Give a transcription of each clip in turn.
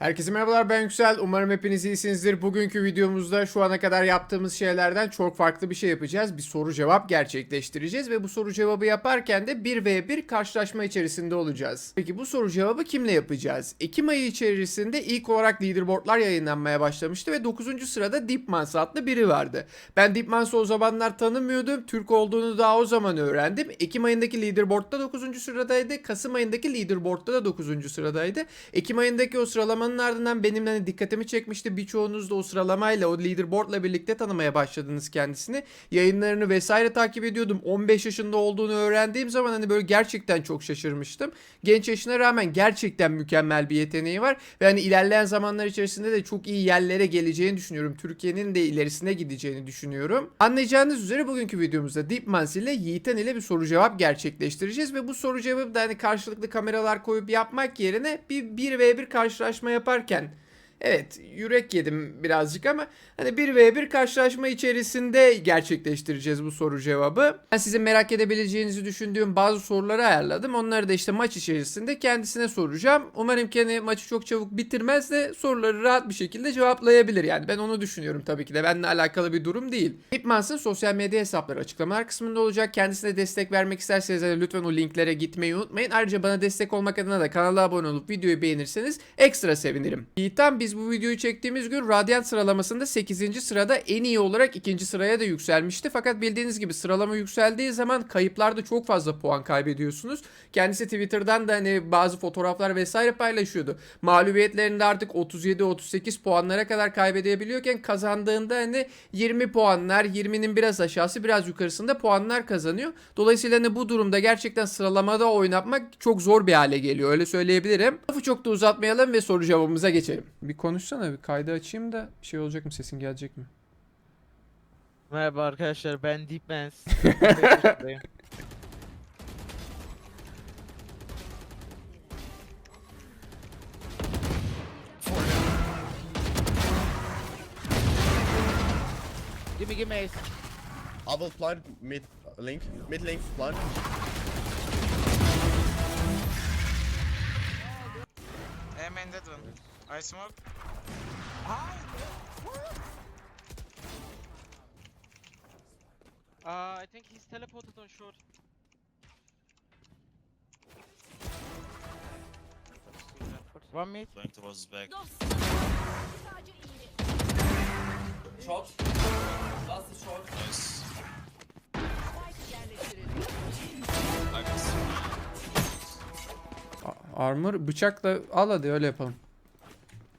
Herkese merhabalar ben Yüksel. Umarım hepiniz iyisinizdir. Bugünkü videomuzda şu ana kadar yaptığımız şeylerden çok farklı bir şey yapacağız. Bir soru cevap gerçekleştireceğiz ve bu soru cevabı yaparken de 1v1 karşılaşma içerisinde olacağız. Peki bu soru cevabı kimle yapacağız? Ekim ayı içerisinde ilk olarak leaderboardlar yayınlanmaya başlamıştı ve 9. sırada Deepmans adlı biri vardı. Ben Deepmans'ı o zamanlar tanımıyordum. Türk olduğunu daha o zaman öğrendim. Ekim ayındaki leaderboardda 9. sıradaydı. Kasım ayındaki leaderboardda da 9. sıradaydı. Ekim ayındaki o sıralamanın ardından benim hani dikkatimi çekmişti. Birçoğunuz da o sıralamayla o leaderboardla birlikte tanımaya başladınız kendisini. Yayınlarını vesaire takip ediyordum. 15 yaşında olduğunu öğrendiğim zaman hani böyle gerçekten çok şaşırmıştım. Genç yaşına rağmen gerçekten mükemmel bir yeteneği var ve hani ilerleyen zamanlar içerisinde de çok iyi yerlere geleceğini düşünüyorum. Türkiye'nin de ilerisine gideceğini düşünüyorum. Anlayacağınız üzere bugünkü videomuzda Deepmans ile Yiğiten ile bir soru cevap gerçekleştireceğiz ve bu soru cevabı da hani karşılıklı kameralar koyup yapmak yerine bir 1v1 karşılaşma yaparken Evet yürek yedim birazcık ama hani 1v1 karşılaşma içerisinde gerçekleştireceğiz bu soru cevabı. Ben sizin merak edebileceğinizi düşündüğüm bazı soruları ayarladım. Onları da işte maç içerisinde kendisine soracağım. Umarım ki hani maçı çok çabuk bitirmez de soruları rahat bir şekilde cevaplayabilir. Yani ben onu düşünüyorum tabii ki de. Benimle alakalı bir durum değil. Hipmans'ın sosyal medya hesapları açıklamalar kısmında olacak. Kendisine destek vermek isterseniz hani lütfen o linklere gitmeyi unutmayın. Ayrıca bana destek olmak adına da kanala abone olup videoyu beğenirseniz ekstra sevinirim. Yiğitan biz bu videoyu çektiğimiz gün Radiant sıralamasında 8. sırada en iyi olarak 2. sıraya da yükselmişti. Fakat bildiğiniz gibi sıralama yükseldiği zaman kayıplarda çok fazla puan kaybediyorsunuz. Kendisi Twitter'dan da hani bazı fotoğraflar vesaire paylaşıyordu. Mağlubiyetlerinde artık 37-38 puanlara kadar kaybedebiliyorken kazandığında hani 20 puanlar, 20'nin biraz aşağısı biraz yukarısında puanlar kazanıyor. Dolayısıyla hani bu durumda gerçekten sıralamada oynatmak çok zor bir hale geliyor. Öyle söyleyebilirim. Lafı çok da uzatmayalım ve soru cevabımıza geçelim. Bir konuşsana bir kaydı açayım da şey olacak mı sesin gelecek mi? Merhaba arkadaşlar ben Deepmans. gimme gimme ace. I will plant mid link, mid link plant. Main dead one. I smoke. Uh, I think he's teleported on short. One mid. Going towards his back. Short. Last is short. Nice. Armor bıçakla al hadi öyle yapalım.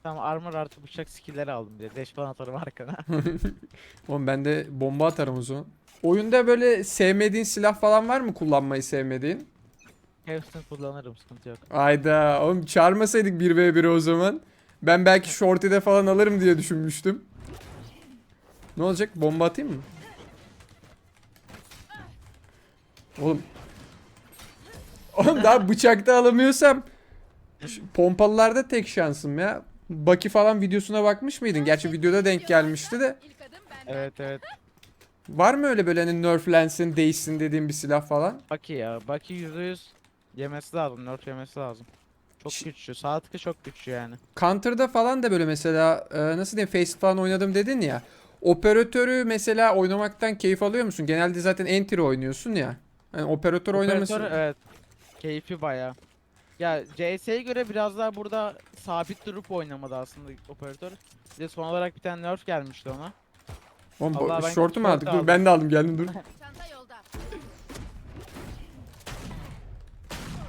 Tamam armor artı bıçak skill'leri aldım bir de. Dash falan atarım arkana. Oğlum ben de bomba atarım o zaman. Oyunda böyle sevmediğin silah falan var mı kullanmayı sevmediğin? Hepsini kullanırım sıkıntı yok. Ayda oğlum çağırmasaydık 1v1'i o zaman. Ben belki shorty'de falan alırım diye düşünmüştüm. Ne olacak? Bomba atayım mı? Oğlum. Oğlum daha bıçakta alamıyorsam pompalılarda tek şansım ya. Baki falan videosuna bakmış mıydın? Gerçi videoda denk gelmişti de. Evet evet. Var mı öyle böyle hani nerflensin, değişsin dediğim bir silah falan? Baki ya. Baki %100 yemesi lazım. Nerf yemesi lazım. Çok Ş- güçlü. Sağ tıkı çok güçlü yani. Counter'da falan da böyle mesela e, nasıl diyeyim Face falan oynadım dedin ya. Operatörü mesela oynamaktan keyif alıyor musun? Genelde zaten entry oynuyorsun ya. Yani operatör oynaması. Operatör evet. Keyfi baya. Ya CS'ye göre biraz daha burada sabit durup oynamadı aslında operatör. Bir de son olarak bir tane nerf gelmişti ona. Oğlum bu- Allah ben şortu mu aldık? Dur aldım. ben de aldım geldim dur. Çanta yolda.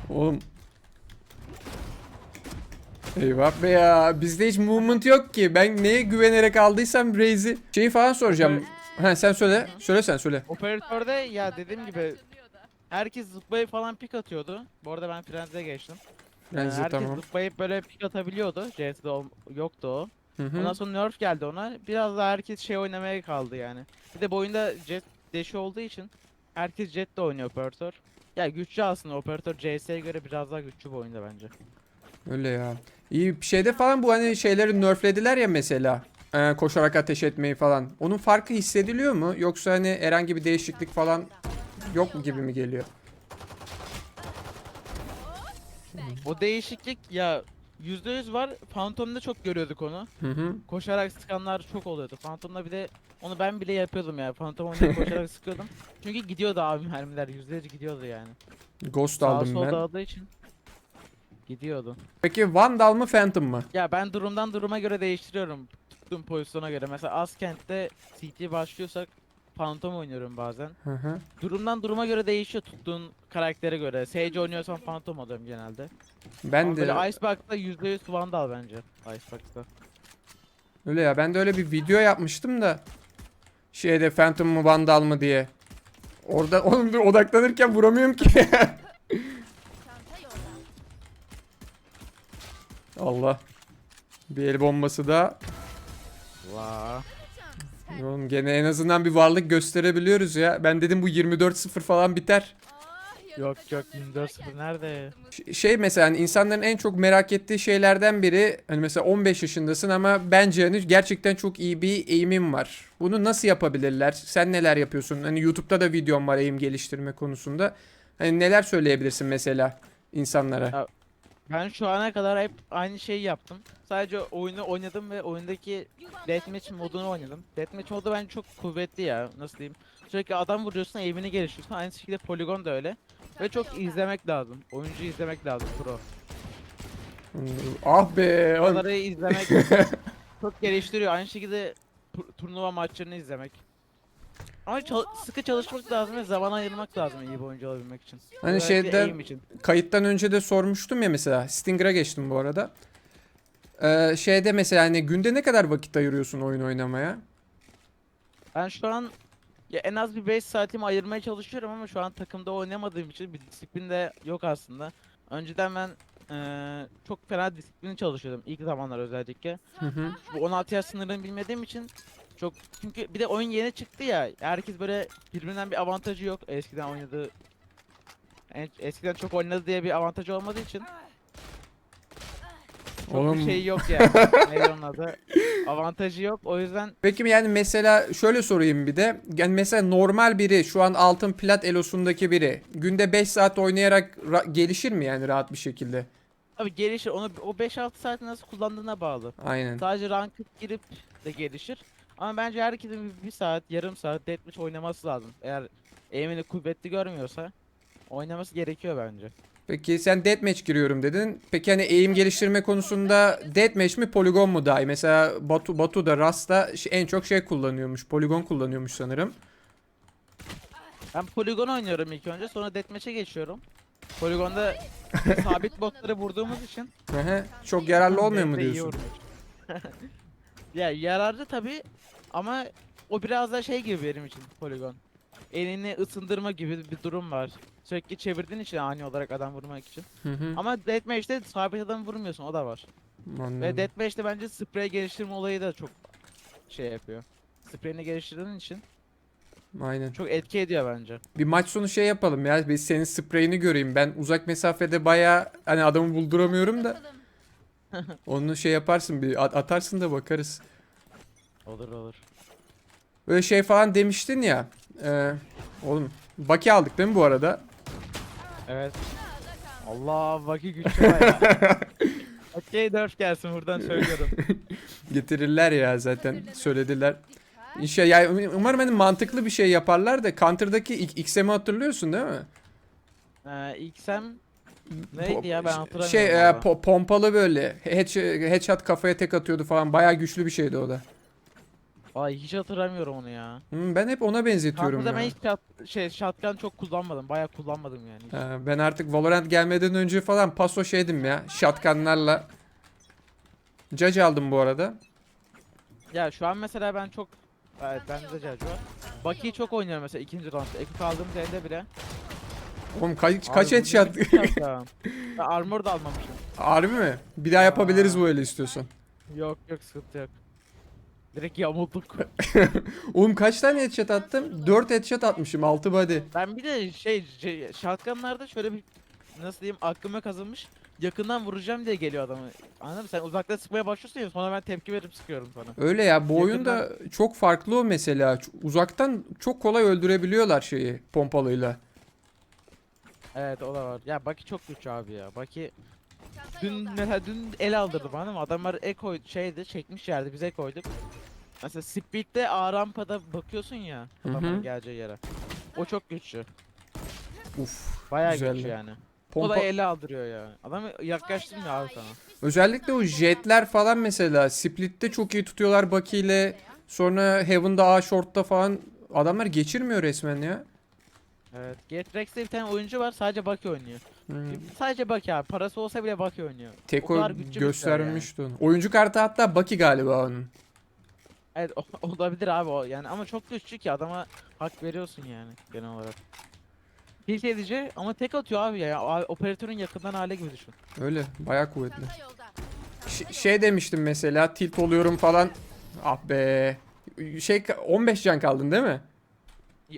Oğlum. Eyvah be ya. Bizde hiç movement yok ki. Ben neye güvenerek aldıysam Raze'i. Şeyi falan soracağım. Ha sen söyle. Söyle sen söyle. Operatörde ya dediğim gibi herkes zıplayıp falan pik atıyordu. Bu arada ben frenziye geçtim. Ee, Frenzy, herkes tamam. zıplayıp böyle pik atabiliyordu. CS'de ol- yoktu o. Hı hı. Ondan sonra nerf geldi ona. Biraz daha herkes şey oynamaya kaldı yani. Bir de bu oyunda jet deşi olduğu için herkes jet de oynuyor operatör. Ya güçlü aslında operatör CS'ye göre biraz daha güçlü bir oyunda bence. Öyle ya. İyi bir şeyde falan bu hani şeyleri nerflediler ya mesela. Ee, koşarak ateş etmeyi falan. Onun farkı hissediliyor mu? Yoksa hani herhangi bir değişiklik falan yok mu gibi mi geliyor? O değişiklik ya %100 var. Phantom'da çok görüyorduk onu. Hı hı. Koşarak sıkanlar çok oluyordu. Phantom'da bir de onu ben bile yapıyordum ya. Phantom oynayıp koşarak sıkıyordum. Çünkü gidiyordu abi mermiler. Yüzlerce gidiyordu yani. Ghost Sağa aldım sola ben. dağıldığı için gidiyordu. Peki Vandal mı Phantom mı? Ya ben durumdan duruma göre değiştiriyorum. Tuttuğum pozisyona göre. Mesela Askent'te CT başlıyorsak Phantom oynuyorum bazen. Hı hı. Durumdan duruma göre değişiyor tuttuğun karaktere göre. Sage oynuyorsam Phantom alıyorum genelde. Ben Ama de böyle Icebox'ta %100 Vandal bence. Icebox'ta. öyle ya. Ben de öyle bir video yapmıştım da şeyde Phantom mı Vandal mı diye. Orada oğlum dur odaklanırken vuramıyorum ki. Allah. Bir el bombası da. Vaa. Oğlum gene en azından bir varlık gösterebiliyoruz ya. Ben dedim bu 24-0 falan biter. Yok yok 24-0 nerede? Ş- Şey mesela hani insanların en çok merak ettiği şeylerden biri hani mesela 15 yaşındasın ama bence hani gerçekten çok iyi bir eğimin var. Bunu nasıl yapabilirler? Sen neler yapıyorsun? Hani YouTube'da da videom var eğim geliştirme konusunda. Hani neler söyleyebilirsin mesela insanlara? Ya- Ben şu ana kadar hep aynı şeyi yaptım. Sadece oyunu oynadım ve oyundaki Deathmatch modunu oynadım. Deathmatch modu bence çok kuvvetli ya. Nasıl diyeyim? Sürekli adam vuruyorsun, aim'ini geliştiriyorsun. Aynı şekilde Polygon da öyle. Ve çok izlemek lazım. Oyuncu izlemek lazım pro. Ah be. Onları izlemek çok geliştiriyor. Aynı şekilde tur- turnuva maçlarını izlemek. Ama çal- sıkı çalışmak lazım ve zaman ayırmak lazım iyi bir oyuncu olabilmek için. Hani Özellikle şeyden için. kayıttan önce de sormuştum ya mesela. Stinger'a geçtim bu arada. Ee, şeyde mesela hani günde ne kadar vakit ayırıyorsun oyun oynamaya? Ben şu an ya en az bir 5 saatimi ayırmaya çalışıyorum ama şu an takımda oynamadığım için bir disiplin de yok aslında. Önceden ben eee, çok fena disiplin çalışıyordum ilk zamanlar özellikle. Hı hı. Bu 16 yaş sınırını bilmediğim için çok çünkü bir de oyun yeni çıktı ya. Herkes böyle birbirinden bir avantajı yok eskiden oynadığı en- eskiden çok oynadı diye bir avantajı olmadığı için çok Oğlum bir şey yok yani. Neydi onun adı? Avantajı yok. O yüzden Peki yani mesela şöyle sorayım bir de. Yani mesela normal biri şu an altın plat elosundaki biri günde 5 saat oynayarak ra- gelişir mi yani rahat bir şekilde? Tabii gelişir. Onu o 5-6 saati nasıl kullandığına bağlı. Aynen. Sadece ranked girip de gelişir. Ama bence herkesin bir, saat, yarım saat deathmatch oynaması lazım. Eğer aim'ini kuvvetli görmüyorsa oynaması gerekiyor bence. Peki sen deathmatch giriyorum dedin. Peki hani eğim geliştirme konusunda deathmatch mi poligon mu daha iyi? Mesela Batu Batu da Rasta en çok şey kullanıyormuş. Poligon kullanıyormuş sanırım. Ben Polygon oynuyorum ilk önce sonra deathmatch'e geçiyorum. Polygon'da sabit botları vurduğumuz için. Çok yararlı olmuyor mu diyorsun? ya yararlı tabi ama o biraz da şey gibi benim için Polygon. Elini ısındırma gibi bir durum var. Sürekli çevirdiğin için ani olarak adam vurmak için. Hı hı. Ama Deathmatch'te sabit adam vurmuyorsun o da var. Ve Anladım. Deathmatch'te bence sprey geliştirme olayı da çok şey yapıyor. Spreyini geliştirdiğin için Aynen. çok etki ediyor bence. Bir maç sonu şey yapalım ya. Bir senin spreyini göreyim. Ben uzak mesafede baya hani adamı bulduramıyorum da. Onu şey yaparsın bir at- atarsın da bakarız. Olur olur. Böyle şey falan demiştin ya. E, oğlum Baki aldık değil mi bu arada? Evet. Allah vaki güçlü bayağı. Okey dört gelsin buradan söylüyorum. Getirirler ya zaten söylediler. İnşallah yani umarım hani mantıklı bir şey yaparlar da Counter'daki XM'i hatırlıyorsun değil mi? Ee, XM neydi ya ben hatırlamıyorum. Şey e, po- pompalı böyle head, headshot kafaya tek atıyordu falan bayağı güçlü bir şeydi o da. Ay hiç hatırlamıyorum onu ya. Hmm, ben hep ona benzetiyorum Kanka ya. ben hiç shot, şey shotgun çok kullanmadım. Bayağı kullanmadım yani. hiç. Ha, ben artık Valorant gelmeden önce falan paso şeydim ya. Shotgunlarla. Judge aldım bu arada. Ya şu an mesela ben çok Evet bende de Judge var. Bucky'yi çok oynuyorum mesela ikinci roundda. Ekip aldığımız elde bile. Oğlum kaç, Abi kaç bu headshot? Ben armor da almamışım. Harbi mi? Bir daha yapabiliriz bu öyle istiyorsan. Yok yok sıkıntı yok. Direkt yamulduk. Oğlum kaç tane headshot attım? 4 headshot atmışım 6 body. ben bir de şey, şey shotgunlarda şöyle bir nasıl diyeyim aklıma kazınmış. Yakından vuracağım diye geliyor adamı. Anladın mı? Sen uzaktan sıkmaya başlıyorsun ya sonra ben tepki verip sıkıyorum sana. Öyle ya bu oyunda çok farklı o mesela. Ç- Uzaktan çok kolay öldürebiliyorlar şeyi pompalıyla. Evet o da var. Ya Baki çok güçlü abi ya. Baki Dün mesela dün el aldırdı bana ama adamlar eko şeydi çekmiş yerdi biz koyduk. Mesela speed'de A rampada bakıyorsun ya Hı adamların hı. geleceği yere. O çok güçlü. Uf. Bayağı Güzeldi. güçlü yani. O Pompa... da ele aldırıyor ya. Adam yaklaştırmıyor abi sana. Özellikle o jetler falan mesela Split'te çok iyi tutuyorlar Bucky ile. Sonra Heaven'da A short'ta falan adamlar geçirmiyor resmen ya. Evet. Get Rex'te bir tane oyuncu var sadece Bucky oynuyor. Hmm. Sadece Bucky abi. Parası olsa bile Bucky oynuyor. O Teko göstermişti onu. Oyuncu kartı hatta Bucky galiba onun. Evet o- olabilir abi o yani ama çok güçlü ki adama hak veriyorsun yani genel olarak. Tilt edici ama tek atıyor abi ya. A- Operatörün yakından hale gibi düşün. Öyle bayağı kuvvetli. Ş- şey demiştim mesela tilt oluyorum falan. Ah be. Şey ka- 15 can kaldın değil mi?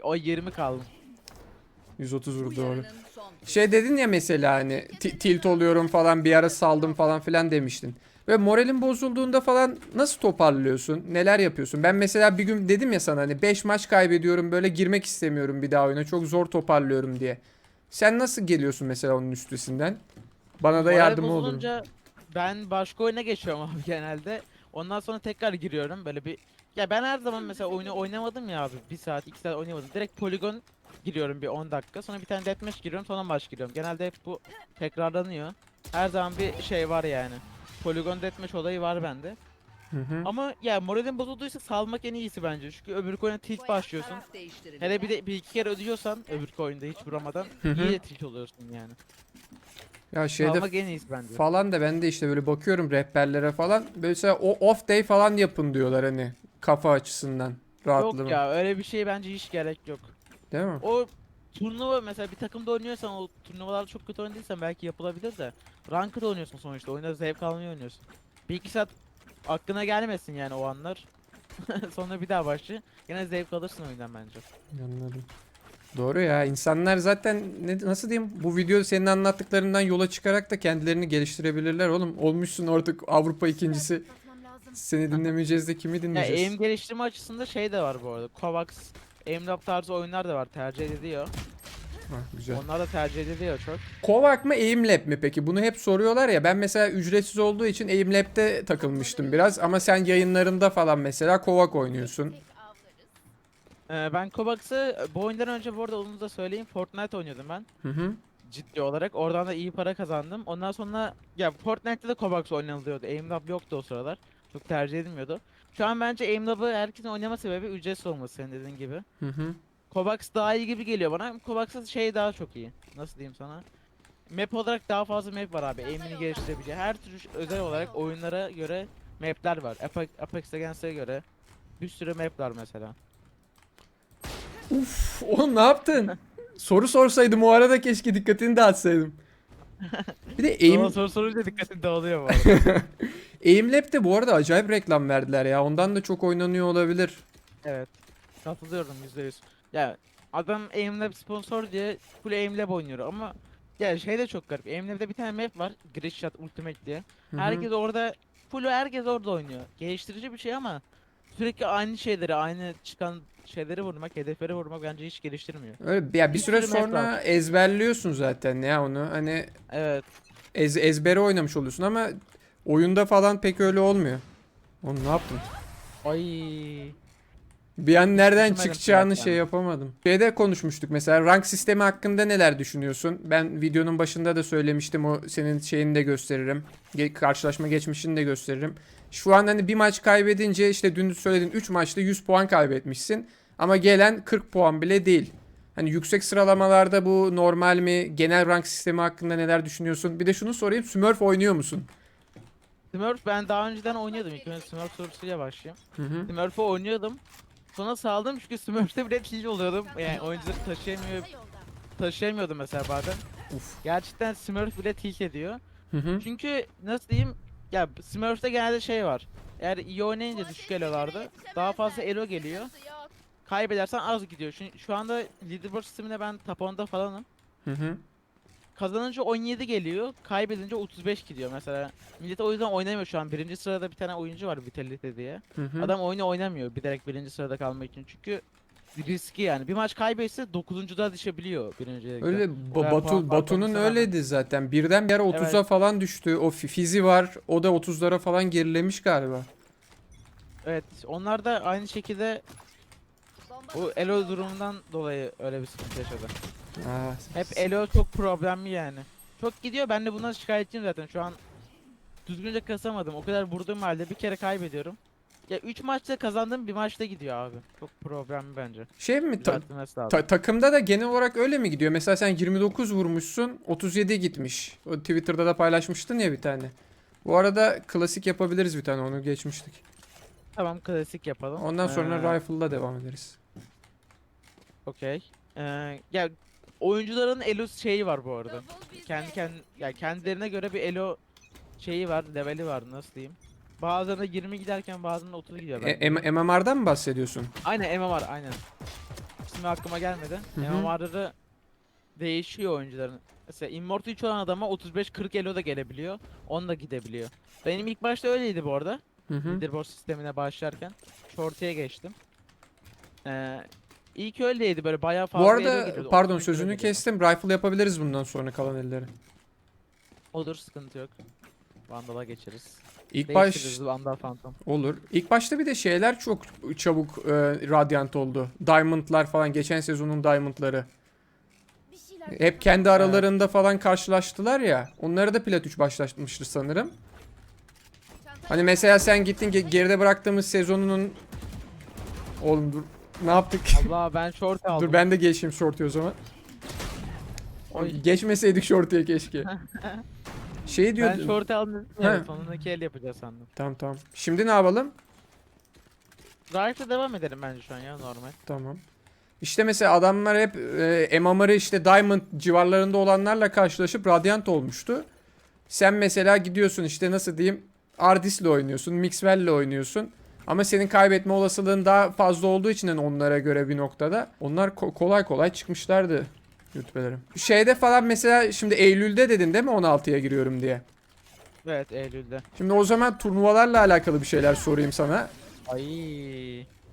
O 20 kaldı. 130 vurdu doğru. Şey dedin ya mesela hani ti- tilt oluyorum falan bir ara saldım falan filan demiştin. Ve moralin bozulduğunda falan nasıl toparlıyorsun? Neler yapıyorsun? Ben mesela bir gün dedim ya sana hani 5 maç kaybediyorum böyle girmek istemiyorum bir daha oyuna. Çok zor toparlıyorum diye. Sen nasıl geliyorsun mesela onun üstesinden? Bana da Moral yardım olur. bozulunca Ben başka oyuna geçiyorum abi genelde. Ondan sonra tekrar giriyorum böyle bir ya ben her zaman mesela oyunu oynamadım ya abi. Bir saat, iki saat oynamadım. Direkt poligon giriyorum bir 10 dakika. Sonra bir tane deathmatch giriyorum sonra maç giriyorum. Genelde hep bu tekrarlanıyor. Her zaman bir şey var yani. Poligon deathmatch olayı var bende. Hı hı. Ama ya moralin bozulduysa salmak en iyisi bence. Çünkü öbür oyuna tilt başlıyorsun. Hele bir de bir iki kere ödüyorsan öbür oyunda hiç vuramadan Hı hı. tilt oluyorsun yani. Ya şeyde Salmak en iyisi bence. falan da ben de işte böyle bakıyorum rehberlere falan. Böyle mesela o off day falan yapın diyorlar hani kafa açısından. Rahatlama. Yok ya öyle bir şey bence hiç gerek yok. Değil mi? O turnuva mesela bir takımda oynuyorsan o turnuvalarda çok kötü oynadıysan belki yapılabilir de ranked oynuyorsun sonuçta oyunda zevk almayı oynuyorsun. Bir iki saat aklına gelmesin yani o anlar. Sonra bir daha başla. Yine zevk alırsın oyundan bence. Anladım. Doğru ya insanlar zaten ne, nasıl diyeyim bu video senin anlattıklarından yola çıkarak da kendilerini geliştirebilirler oğlum. Olmuşsun artık Avrupa ikincisi. Seni dinlemeyeceğiz de kimi Ya dinleyeceğiz? aim geliştirme açısında şey de var bu arada. Kovax, Aimlab tarzı oyunlar da var tercih ediliyor. Ha, güzel. Onlar da tercih ediliyor çok. Kovac mı Aimlab mi peki? Bunu hep soruyorlar ya. Ben mesela ücretsiz olduğu için Aimlab'de takılmıştım biraz. Ama sen yayınlarında falan mesela Kovac oynuyorsun. Ee, ben Kovax'ı bu oyundan önce bu arada onu da söyleyeyim Fortnite oynuyordum ben. Hı hı. ciddi olarak. Oradan da iyi para kazandım. Ondan sonra ya Fortnite'te de Kovacs oynanılıyordu. Aimlab yoktu o sıralar. Çok tercih edilmiyordu. Şu an bence Aimlab'ı herkesin oynama sebebi ücretsiz olması senin dediğin gibi. Hı hı. Kovacs daha iyi gibi geliyor bana. Kovacs'ın şey daha çok iyi. Nasıl diyeyim sana? Map olarak daha fazla map var abi. Aim'ini geliştirebileceği. Her tür özel olarak oyunlara göre map'ler var. Apex, Apex Legends'e göre bir sürü map var mesela. Uf, oğlum ne yaptın? Soru sorsaydım o arada keşke dikkatini dağıtsaydım. Bir de Aim, soru sorunca dikkatin dağılıyor bu arada. Aimlab'de bu arada acayip reklam verdiler ya. Ondan da çok oynanıyor olabilir. Evet. Katılıyorum %100. Ya adam Aimlab sponsor diye full Aimlab oynuyor ama ya şey de çok garip. Aimlab'de bir tane map var. Grish Shot Ultimate diye. Hı hı. Herkes orada full herkes orada oynuyor. Geliştirici bir şey ama sürekli aynı şeyleri, aynı çıkan şeyleri vurmak, hedefleri vurmak bence hiç geliştirmiyor. Öyle ya bir Bir süre sonra ezberliyorsun zaten ya onu. Hani Evet. ez, ezbere oynamış oluyorsun ama oyunda falan pek öyle olmuyor. Oğlum ne yaptın? Ay. Bir an nereden Düşünmedim çıkacağını şey yapamadım. Şeyde konuşmuştuk mesela rank sistemi hakkında neler düşünüyorsun? Ben videonun başında da söylemiştim o senin şeyini de gösteririm. Ge- karşılaşma geçmişini de gösteririm. Şu an hani bir maç kaybedince işte dün söyledin 3 maçta 100 puan kaybetmişsin. Ama gelen 40 puan bile değil. Hani yüksek sıralamalarda bu normal mi? Genel rank sistemi hakkında neler düşünüyorsun? Bir de şunu sorayım. Smurf oynuyor musun? Smurf ben daha önceden oynuyordum. İlk önce Smurf sorusuyla başlayayım. Hı hı. Smurf'u oynuyordum. Sonra saldım çünkü Smurf'te bile tilt oluyordum. Yani oyuncuları taşıyamıyor, taşıyamıyordum mesela bazen. Uf. Gerçekten Smurf bile tilt ediyor. Hı hı. Çünkü nasıl diyeyim? Ya Smurf'te genelde şey var. Eğer iyi oynayınca düşük elolarda daha fazla elo geliyor. Kaybedersen az gidiyor. Şu, şu anda leaderboard sisteminde ben top 10'da falanım. Hı hı. Kazanınca 17 geliyor, kaybedince 35 gidiyor mesela. Millet o yüzden oynamıyor şu an. Birinci sırada bir tane oyuncu var Vitality diye. Hı hı. Adam oyunu oynamıyor bilerek birinci sırada kalmak için. Çünkü riski yani. Bir maç kaybetse 9. düşebiliyor birinci. Öyle Ba- Batu Batu'nun öyleydi zaten. Birden bir ara 30'a Evet. falan düştü. O fi- fizi var. O da 30'lara falan gerilemiş galiba. Evet, onlar da aynı şekilde bu Elo durumundan dolayı öyle bir sıkıntı yaşadı. Aa, Hep Elo çok problemli yani. Çok gidiyor. Ben de bundan şikayetçiyim zaten. Şu an düzgünce kasamadım. O kadar vurduğum halde bir kere kaybediyorum. Ya 3 maçta kazandım, bir maçta gidiyor abi. Çok problemli bence. şey mi? ta- lazım. ta- takımda da genel olarak öyle mi gidiyor? Mesela sen 29 vurmuşsun, 37 gitmiş. O Twitter'da da paylaşmıştın ya bir tane. Bu arada klasik yapabiliriz bir tane onu geçmiştik. Tamam klasik yapalım. Ondan sonra Ee, rifle'la devam ederiz. Okey. Ee, ya oyuncuların elo şeyi var bu arada. Kendi kendi ya kendilerine göre bir elo şeyi var, leveli var nasıl diyeyim. Bazılarında 20 giderken bazılarında 30 gidiyor. E. M- MMR'dan mı bahsediyorsun? Aynen MMR aynen. İsmi aklıma gelmedi. Hı hı. MMR'ları değişiyor oyuncuların. Mesela Immortal 3 olan adama 35-40 elo da gelebiliyor. 10 da gidebiliyor. Benim ilk başta öyleydi bu arada. Hı hı. Leaderboard sistemine başlarken. Shorty'ye geçtim. Ee, ilk öyleydi böyle bayağı fazla Bu arada pardon 35 elo sözünü kestim. Rifle yapabiliriz bundan sonra kalan elleri. Olur sıkıntı yok. Vandal'a geçeriz. İlk baş Değiştiririz Vandal Phantom. olur. İlk başta bir de şeyler çok çabuk e, radyant oldu. Diamond'lar falan geçen sezonun Diamond'ları. Hep kendi aralarında falan karşılaştılar ya. Onları da Plat 3 başlatmıştı sanırım. Hani mesela sen gittin ge- geride bıraktığımız sezonunun Oğlum dur. Ne yaptık? Allah ben short aldım. dur ben de geçeyim shorty o zaman. Oy. Geçmeseydik shorty'ye keşke. Şey Ben diyordum. short aldım ya sonundaki el yapacağız sandım. Tamam tamam. Şimdi ne yapalım? Rifle'la devam edelim bence şu an ya normal. Tamam. İşte mesela adamlar hep e, MMR'ı işte Diamond civarlarında olanlarla karşılaşıp Radiant olmuştu. Sen mesela gidiyorsun işte nasıl diyeyim Ardis'le oynuyorsun, Mixwell'le oynuyorsun. Ama senin kaybetme olasılığın daha fazla olduğu için hani onlara göre bir noktada onlar ko- kolay kolay çıkmışlardı rütbelerim. Şeyde falan mesela şimdi Eylül'de dedin değil mi 16'ya giriyorum diye. Evet Eylül'de. Şimdi o zaman turnuvalarla alakalı bir şeyler sorayım sana. Ay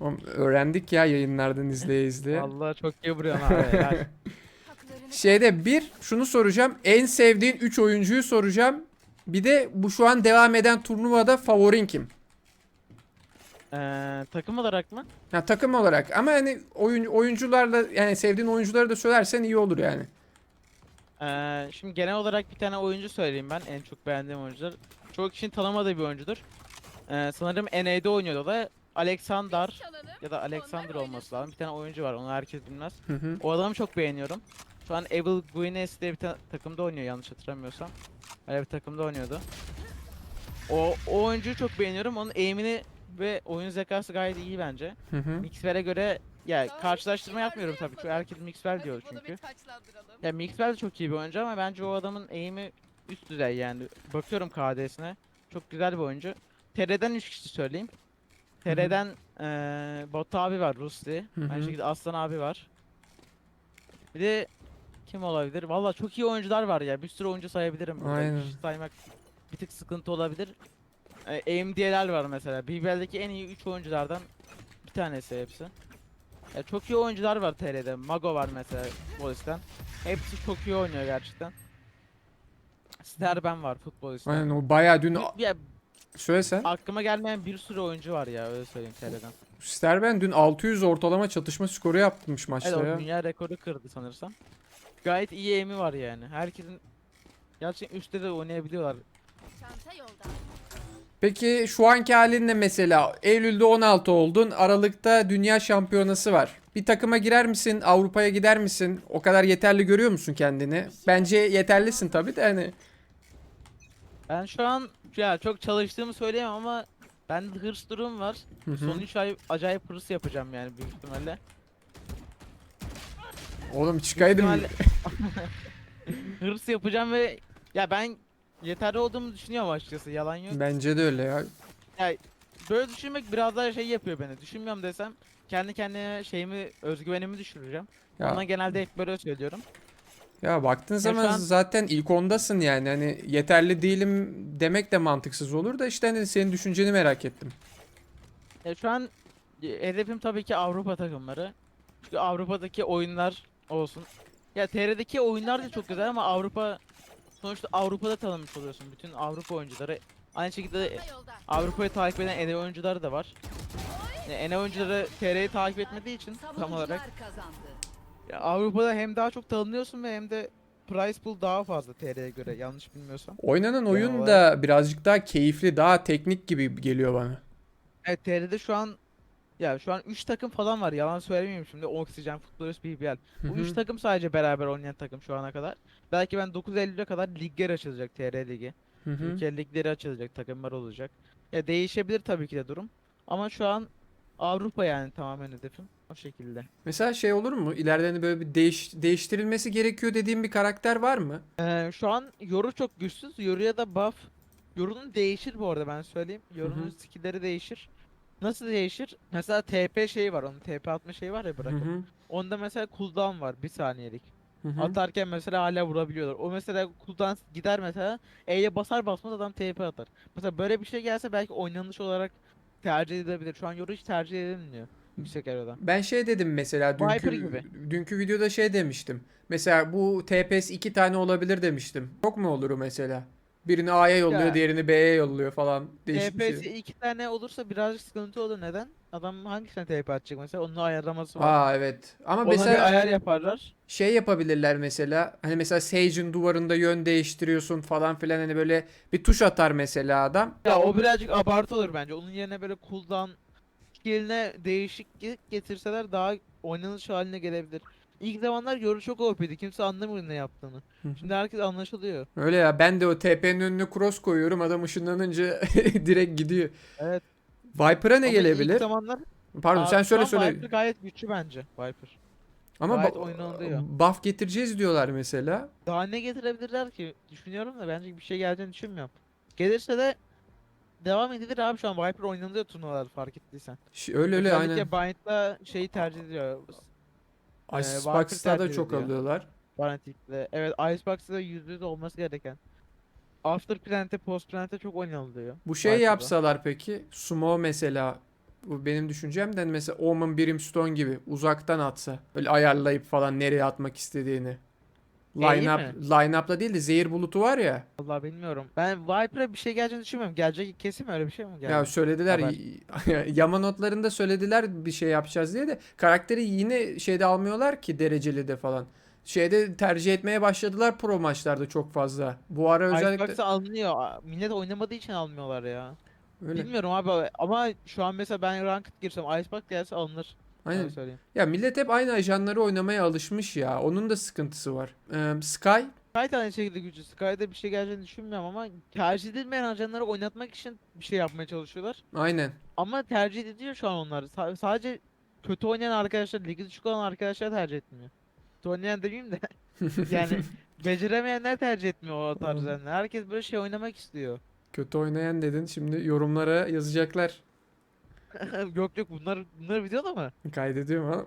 Oğlum, öğrendik ya yayınlardan izleye izleye. Allah çok iyi vuruyorsun abi. helal. Şeyde bir şunu soracağım. En sevdiğin 3 oyuncuyu soracağım. Bir de bu şu an devam eden turnuvada favorin kim? Ee, takım olarak mı? Ha, takım olarak ama hani oyun oyuncularla yani sevdiğin oyuncuları da söylersen iyi olur yani. Ee, şimdi genel olarak bir tane oyuncu söyleyeyim ben. En çok beğendiğim oyuncular. Çok kişinin tanımadığı bir oyuncudur. Ee, sanırım NA'de oynuyordu da. Alexander ya da Alexander olması lazım. Bir tane oyuncu var onu herkes bilmez. Hı hı. O adamı çok beğeniyorum. Şu an Evil Guinness diye bir ta- takımda oynuyor yanlış hatırlamıyorsam. Öyle bir takımda oynuyordu. O, o oyuncuyu çok beğeniyorum. Onun aim'ini ve oyun zekası gayet iyi bence. Hı hı. Mixwell'e göre ya karşılaştırma yapmıyorum tabii. Çünkü herkes Mixwell diyor çünkü. Ya Mixwell de çok iyi bir oyuncu ama bence o adamın aim'i üst düzey yani. Bakıyorum KD'sine. Çok güzel bir oyuncu. TR'den 3 kişi söyleyeyim. TR'den eee Batu abi var. Hı hı. Aynı şekilde Aslan abi var. Bir de kim olabilir? Valla çok iyi oyuncular var ya. Bir sürü oyuncu sayabilirim. burada. Aynen. Kişi saymak bir tık sıkıntı olabilir. E, AMD'ler var mesela. BBL'deki en iyi 3 oyunculardan bir tanesi hepsi. Ya çok iyi oyuncular var TR'de. Mago var mesela Futbolist'ten. Hepsi çok iyi oynuyor gerçekten. Sterben var Futbolist'ten. Aynen o bayağı dün Ya söylesen. aklıma gelmeyen bir sürü oyuncu var ya öyle söyleyeyim TR'den. Sterben dün 600 ortalama çatışma skoru yapmış Evet maçta o ya. dünya rekoru kırdı sanırsam. Gayet iyi aim'i var yani. Herkesin gerçekten üstte de oynayabiliyorlar. Çanta yolda. Peki şu anki halinle mesela Eylül'de 16 oldun. Aralık'ta dünya şampiyonası var. Bir takıma girer misin? Avrupa'ya gider misin? O kadar yeterli görüyor musun kendini? Bence yeterlisin tabii de hani. Ben şu an ya çok çalıştığımı söyleyemem ama bende hırs durum var. Hı hı. Son 3 ay acayip hırs yapacağım yani büyük ihtimalle. Oğlum çıkaydım. ihtimalle- hırs yapacağım ve ya ben yeterli olduğumu düşünüyorum açıkçası yalan yok. Bence de öyle ya. Böyle düşünmek biraz daha şey yapıyor beni. Düşünmüyorum desem kendi kendine şeyimi özgüvenimi düşüreceğim. Ya, Ona genelde hep böyle söylüyorum. ya baktığın zaman an- zaten ilk ondasın yani. Hani yeterli değilim demek de mantıksız olur da işte hani senin düşünceni merak ettim. Ya şu an e, hedefim tabii ki Avrupa takımları. Çünkü Avrupa'daki oyunlar olsun. Ya TR'deki oyunlar da çok güzel ama Avrupa sonuçta Avrupa'da tanınmış oluyorsun. Bütün Avrupa oyuncuları. Aynı şekilde Avrupa'yı takip eden ENE oyuncuları da var. Yani ENE oyuncuları TR'yi takip etmediği için tam olarak ya Avrupa'da hem daha çok tanınıyorsun ve hem de price pool daha fazla TR'ye göre yanlış bilmiyorsam. Oynanan oyun da birazcık daha keyifli, daha teknik gibi geliyor bana. Evet TR'de şu an ya şu an 3 takım falan var yalan söylemeyeyim şimdi Oxygen, Futbolist, BBL. Bu hı. 3 takım sadece beraber oynayan takım şu ana kadar. Belki ben 9 Eylül'e kadar ligler açılacak TR ligi. Hı hı. Ülke ligleri açılacak takımlar olacak. Ya değişebilir tabii ki de durum. Ama şu an Avrupa yani tamamen hedefim. O şekilde. Mesela şey olur mu? İleride hani böyle bir değiş, değiştirilmesi gerekiyor dediğim bir karakter var mı? Ee, şu an Yoru çok güçsüz. Yoru'ya da buff. Yoru'nun değişir bu arada ben söyleyeyim. Yoru'nun skill'leri değişir. Nasıl değişir? Mesela TP şeyi var. Onun TP atma şeyi var ya Hı bırakın. hı. Onda mesela cooldown var. Bir saniyelik. Hı hı. Atarken mesela hala vurabiliyorlar. O mesela cooldown gider mesela. E'ye basar basmaz adam TP atar. Mesela böyle bir şey gelse belki oynanış olarak tercih edilebilir. Şu an Yoru hiç tercih edilmiyor. Yüksek. Ben şey dedim mesela Viper dünkü, gibi. dünkü videoda şey demiştim. Mesela bu TPS iki tane olabilir demiştim. Çok mu olur o mesela? Birini A'ya yolluyor, Ya. diğerini B'ye yolluyor falan. Değişik bir TP'si şey. iki tane olursa birazcık sıkıntı olur. Neden? Adam hangisine TP atacak mesela? Onun ayarlaması var. Aa evet. Ama Ona bir mesela ayar yaparlar. şey yapabilirler mesela. Hani mesela Sage'in duvarında yön değiştiriyorsun falan filan hani böyle bir tuş atar mesela adam. Ya o birazcık abartı olur bence. Onun yerine böyle cooldown skill'ine değişiklik getirseler daha oynanış haline gelebilir. İlk zamanlar yoru çok OP'di. Kimse anlamıyor ne yaptığını. Şimdi herkes anlaşılıyor. Öyle ya ben de o TP'nin önüne cross koyuyorum adam ışınlanınca direkt gidiyor. Evet. Viper'a ne Ama gelebilir? İlk zamanlar Pardon sen şu söyle an söyle. Viper gayet güçlü bence Viper. Ama gayet ba- oynanılıyor. buff getireceğiz diyorlar mesela. Daha ne getirebilirler ki? Düşünüyorum da bence bir şey geleceğini düşünmüyorum. Gelirse de devam edilir abi şu an Viper oynanıyor turnuvalar fark ettiysen. Ş- Öyle öyle aynen. Özellikle Bind'la şeyi tercih ediyor. Ee, Icebox'ta da tercih çok ediyor. alıyorlar. Fanatik'le. Evet Icebox'ta da %100 olması gereken. After Plant'e, Post Plant'e çok oynanılıyor. Bu şey Viper'da. yapsalar peki sumo mesela bu benim düşüncemden mesela Omen Brimstone gibi uzaktan atsa böyle ayarlayıp falan nereye atmak istediğini. Line up, line up'la değil de zehir bulutu var ya. Vallahi bilmiyorum. Ben Viper'a bir şey geleceğini düşünmüyorum. Gelecek kesin mi öyle bir şey mi geldi? Ya söylediler yama notlarında söylediler bir şey yapacağız diye de karakteri yine şeyde almıyorlar ki dereceli de falan. Şeyde tercih etmeye başladılar pro maçlarda çok fazla. Bu ara özellikle Icebox'a alınıyor. Millet oynamadığı için almıyorlar ya. Öyle. Bilmiyorum abi ama şu an mesela ben ranked girsem Icebox gelse alınır. Aynen. Söyleyeyim. Ya millet hep aynı ajanları oynamaya alışmış ya. Onun da sıkıntısı var. Ee, Sky Sky aynı şekilde gücü. Sky'da bir şey geleceğini düşünmüyorum ama tercih edilmeyen ajanları oynatmak için bir şey yapmaya çalışıyorlar. aynen. Ama tercih ediliyor şu an onlar. Sa- sadece kötü oynayan arkadaşlar, ligi düşük olan arkadaşlar tercih etmiyor. Kötü oynayan demeyeyim de yani beceremeyenler tercih etmiyor o tarz. Herkes böyle şey oynamak istiyor. Kötü oynayan dedin. Şimdi yorumlara yazacaklar. yok yok bunlar bunlar videoda mı? Kaydediyorum ama.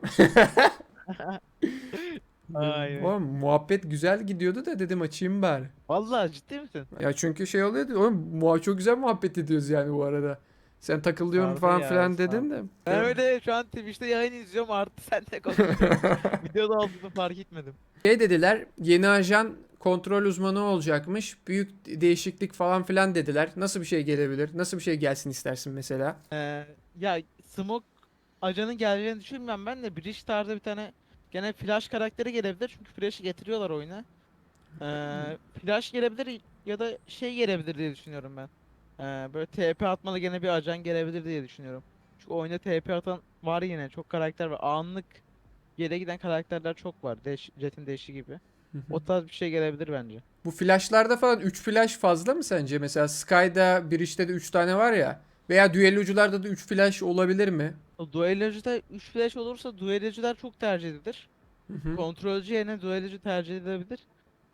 Ay. Oğlum muhabbet güzel gidiyordu da dedim açayım bari. Vallahi ciddi misin? Ya çünkü şey oluyordu. Oğlum muha- çok güzel muhabbet ediyoruz yani bu arada. Sen takılıyorum Harbi falan ya, filan dedin de. Ben öyle şu an Twitch'te yayın izliyorum artı senle konuşuyorum. Videoda olduğunu fark etmedim. Şey dediler yeni ajan kontrol uzmanı olacakmış. Büyük değişiklik falan filan dediler. Nasıl bir şey gelebilir? Nasıl bir şey gelsin istersin mesela? Ee, ya Smoke ajanın geleceğini düşünmüyorum ben de Breach tarzı bir tane gene Flash karakteri gelebilir çünkü Flash'ı getiriyorlar oyuna. Ee, Flash gelebilir ya da şey gelebilir diye düşünüyorum ben. Ee, böyle TP atmalı gene bir ajan gelebilir diye düşünüyorum. Çünkü oyuna TP atan var yine çok karakter var. Anlık yere giden karakterler çok var. Dash, Jet'in Dash'i gibi. O tarz bir şey gelebilir bence. Bu flashlarda falan 3 flash fazla mı sence? Mesela Sky'da bir işte de 3 tane var ya. Veya düellocularda da 3 flash olabilir mi? Duellocuda 3 flash olursa duellocular çok tercih edilir. Hı hı. Kontrolcü yerine duellocu tercih edilebilir.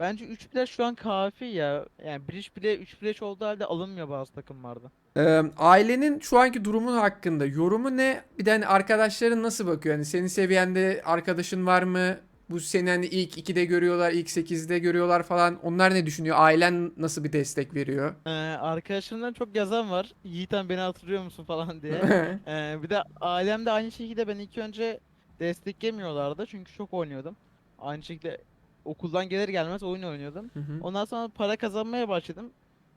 Bence 3 flash şu an kafi ya. Yani Breach bile 3 flash olduğu halde alınmıyor bazı takımlarda. Ee, ailenin şu anki durumun hakkında yorumu ne? Bir de hani arkadaşların nasıl bakıyor? Hani senin seviyende arkadaşın var mı? Bu seni hani ilk 2'de görüyorlar, ilk 8'de görüyorlar falan. Onlar ne düşünüyor? Ailen nasıl bir destek veriyor? Ee, arkadaşımdan çok yazan var. Yiğitan beni hatırlıyor musun falan diye. Ee, bir de ailemde aynı şekilde ben ilk önce desteklemiyorlardı çünkü çok oynuyordum. Aynı şekilde okuldan gelir gelmez oyun oynuyordum. Hı hı. Ondan sonra para kazanmaya başladım.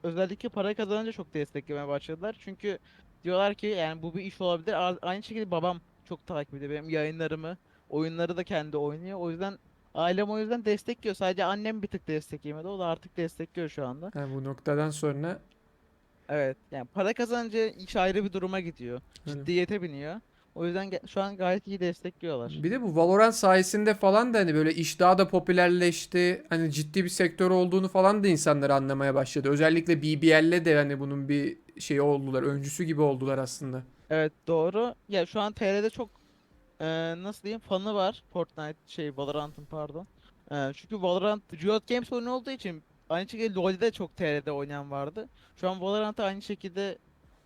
Özellikle para kazanınca çok desteklemeye başladılar. Çünkü diyorlar ki yani bu bir iş olabilir. Aynı şekilde babam çok takip ediyor benim yayınlarımı. Oyunları da kendi oynuyor. O yüzden ailem o yüzden destekliyor. Sadece annem bir tık destekleyemedi. O da artık destekliyor şu anda. Yani bu noktadan sonra Evet. Yani para kazanınca iş ayrı bir duruma gidiyor. Öyle. Ciddiyete biniyor. O yüzden şu an gayet iyi destekliyorlar. Bir de bu Valorant sayesinde falan da hani böyle iş daha da popülerleşti. Hani ciddi bir sektör olduğunu falan da insanlar anlamaya başladı. Özellikle BBL'le de hani bunun bir şey oldular. Öncüsü gibi oldular aslında. Evet doğru. Ya şu an TR'de çok eee, nasıl diyeyim fanı var. Fortnite şey Valorant'ın pardon. Eee, çünkü Valorant Riot Games oyunu olduğu için aynı şekilde LoL'de de çok TR'de oynayan vardı. Şu an Valorant'ı aynı şekilde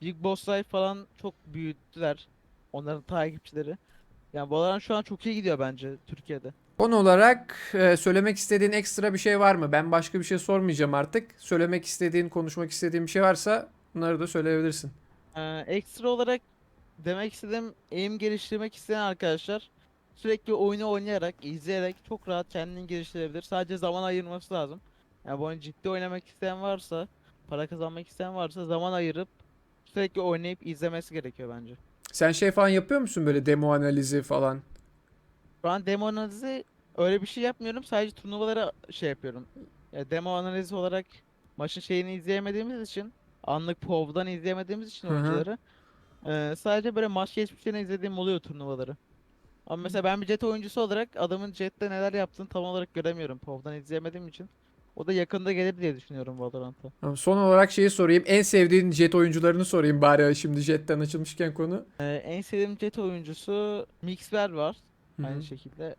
Big Boss Life falan çok büyüttüler. Onların takipçileri. Yani Valorant şu an çok iyi gidiyor bence Türkiye'de. Son olarak e, söylemek istediğin ekstra bir şey var mı? Ben başka bir şey sormayacağım artık. Söylemek istediğin, konuşmak istediğin bir şey varsa bunları da söyleyebilirsin. Ee, ekstra olarak demek istediğim aim geliştirmek isteyen arkadaşlar sürekli oyunu oynayarak, izleyerek çok rahat kendini geliştirebilir. Sadece zaman ayırması lazım. Yani bu oyunu ciddi oynamak isteyen varsa, para kazanmak isteyen varsa zaman ayırıp sürekli oynayıp izlemesi gerekiyor bence. Sen şey falan yapıyor musun böyle demo analizi falan? Şu an demo analizi öyle bir şey yapmıyorum. Sadece turnuvalara şey yapıyorum. Ya demo analizi olarak maçın şeyini izleyemediğimiz için anlık POV'dan izleyemediğimiz için Hı hı. oyuncuları eee, sadece böyle maç geçmişlerini izlediğim oluyor turnuvaları. Ama mesela ben bir Jet oyuncusu olarak adamın Jet'te neler yaptığını tam olarak göremiyorum POV'dan izleyemediğim için. O da yakında gelir diye düşünüyorum Valorant'a. Tamam, Son olarak şeyi sorayım. En sevdiğin Jet oyuncularını sorayım bari şimdi Jet'ten açılmışken konu. Eee, en sevdiğim Jet oyuncusu Mixwell var. Hı hı. Aynı şekilde.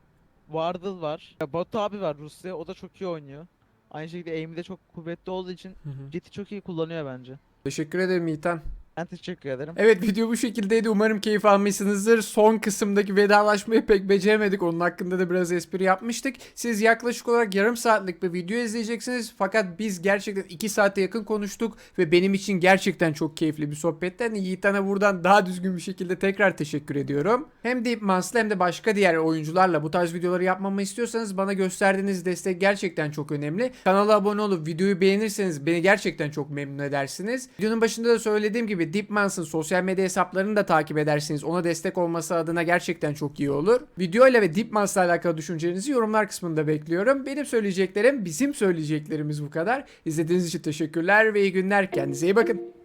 Wardle var. Ya Batu abi var Rusya. O da çok iyi oynuyor. Aynı şekilde aim'i de çok kuvvetli olduğu için Hı hı. Jet'i çok iyi kullanıyor bence. Teşekkür ederim Yiğitan. Ben teşekkür ederim. Evet video bu şekildeydi. Umarım keyif almışsınızdır. Son kısımdaki vedalaşmayı pek beceremedik. Onun hakkında da biraz espri yapmıştık. Siz yaklaşık olarak yarım saatlik bir video izleyeceksiniz. Fakat biz gerçekten 2 saate yakın konuştuk ve benim için gerçekten çok keyifli bir sohbetti. Hani Yiğitan'a buradan daha düzgün bir şekilde tekrar teşekkür ediyorum. Hem Deep Mans'la hem de başka diğer oyuncularla bu tarz videoları yapmamı istiyorsanız bana gösterdiğiniz destek gerçekten çok önemli. Kanala abone olup videoyu beğenirseniz beni gerçekten çok memnun edersiniz. Videonun başında da söylediğim gibi Deepmans'ın sosyal medya hesaplarını da takip edersiniz. Ona destek olması adına gerçekten çok iyi olur. Video ile ve Deepmans'la alakalı düşüncelerinizi yorumlar kısmında bekliyorum. Benim söyleyeceklerim bizim söyleyeceklerimiz bu kadar. İzlediğiniz için teşekkürler ve iyi günler. Kendinize iyi bakın.